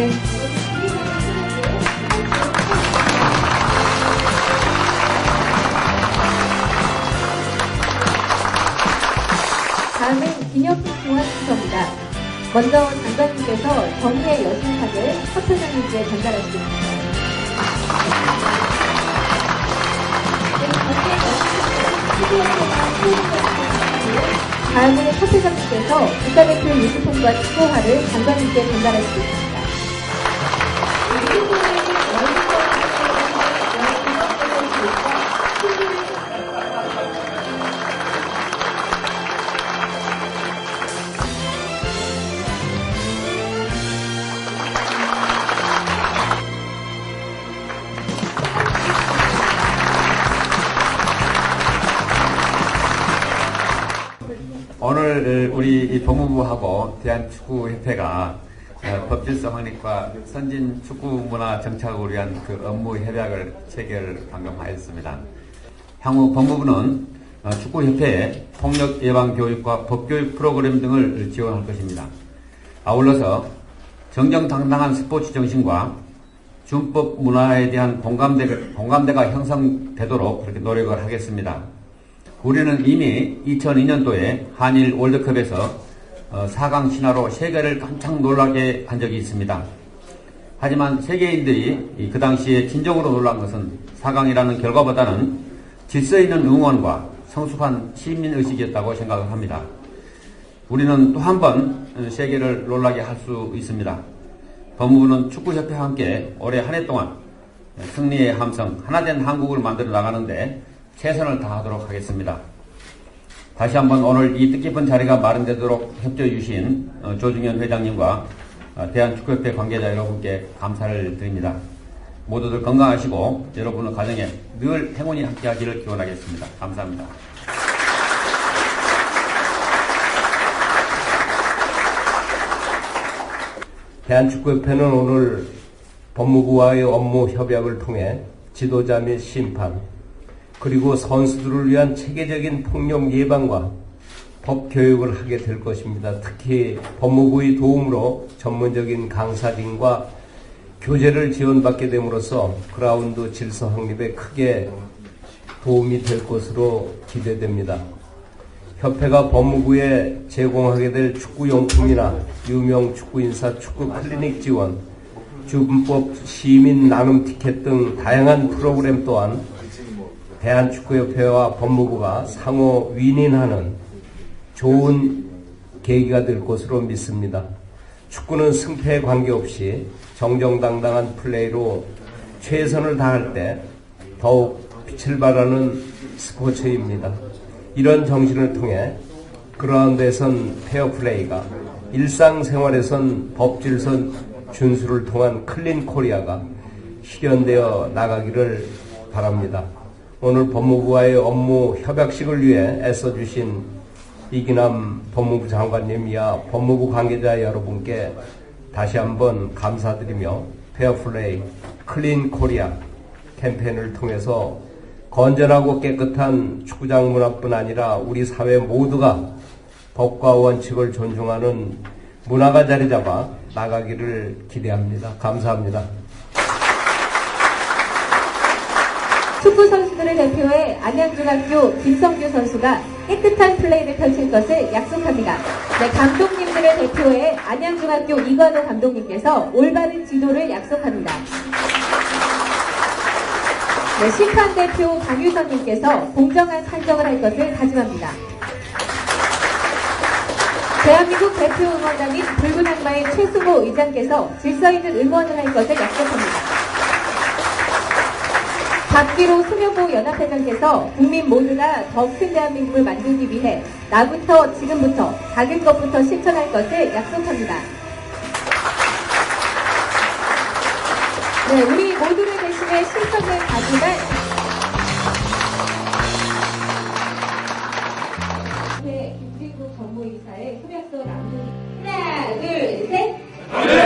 네. 다음은 기념품 교환 순서입니다. 먼저 장관님께서 정의의 여신상을 서표장님께 전달하시겠습니다. 다음은 서표장님께서 국가대표 유니폼과 축구화를 장관님께 전달하시겠습니다. 오늘 우리 이 법무부하고 대한축구협회가 어, 법질서 확립과 선진 축구 문화 정착을 위한 그 업무 협약을 체결 방금 하였습니다. 향후 법무부는 어, 축구협회에 폭력 예방 교육과 법교육 프로그램 등을 지원할 것입니다. 아울러서 정정당당한 스포츠 정신과 준법 문화에 대한 공감대, 공감대가 형성되도록 그렇게 노력을 하겠습니다. 우리는 이미 2002년도에 한일 월드컵에서 4강 신화로 세계를 깜짝 놀라게 한 적이 있습니다. 하지만 세계인들이 그 당시에 진정으로 놀란 것은 4강이라는 결과보다는 질서 있는 응원과 성숙한 시민의식이었다고 생각을 합니다. 우리는 또 한 번 세계를 놀라게 할 수 있습니다. 법무부는 축구협회와 함께 올해 한 해 동안 승리의 함성, 하나된 한국을 만들어 나가는데 최선을 다하도록 하겠습니다. 다시 한번 오늘 이 뜻깊은 자리가 마련되도록 협조해 주신 어, 조중현 회장님과 어, 대한축구협회 관계자 여러분께 감사를 드립니다. 모두들 건강하시고 여러분의 가정에 늘 행운이 함께하기를 기원하겠습니다. 감사합니다. 대한축구협회는 오늘 법무부와의 업무 협약을 통해 지도자 및 심판, 그리고 선수들을 위한 체계적인 폭력 예방과 법 교육을 하게 될 것입니다. 특히 법무부의 도움으로 전문적인 강사진과 교재를 지원받게 됨으로써 그라운드 질서 확립에 크게 도움이 될 것으로 기대됩니다. 협회가 법무부에 제공하게 될 축구용품이나 유명 축구인사 축구 클리닉 지원, 준법 시민 나눔 티켓 등 다양한 프로그램 또한 대한축구협회와 법무부가 상호 윈윈하는 좋은 계기가 될 것으로 믿습니다. 축구는 승패에 관계없이 정정당당한 플레이로 최선을 다할 때 더욱 빛을 발하는 스포츠입니다. 이런 정신을 통해 그라운드에선 페어플레이가 일상생활에선 법질선 준수를 통한 클린 코리아가 실현되어 나가기를 바랍니다. 오늘 법무부와의 업무 협약식을 위해 애써주신 이기남 법무부 장관님이야 법무부 관계자 여러분께 다시 한번 감사드리며 페어플레이 클린 코리아 캠페인을 통해서 건전하고 깨끗한 축구장 문화뿐 아니라 우리 사회 모두가 법과 원칙을 존중하는 문화가 자리 잡아 나가기를 기대합니다. 감사합니다. 축구 선수들을 대표해 안양중학교 김성규 선수가 깨끗한 플레이를 펼칠 것을 약속합니다. 네, 감독님들을 대표해 안양중학교 이관호 감독님께서 올바른 지도를 약속합니다. 네, 심판 대표 강유선님께서 공정한 판정을 할 것을 다짐합니다. 대한민국 대표 응원단인 붉은 악마의 최수모 의장께서 질서 있는 응원을 할 것을 약속합니다. 박기로 소녀보호연합회장께서 국민 모두가 더 큰 대한민국을 만들기 위해 나부터 지금부터 작은 것부터 실천할 것을 약속합니다. 네, 우리 모두를 대신해 실천을 가져갈 네, 김진국 정무이사의 소약서 남기 하나, 둘, 셋.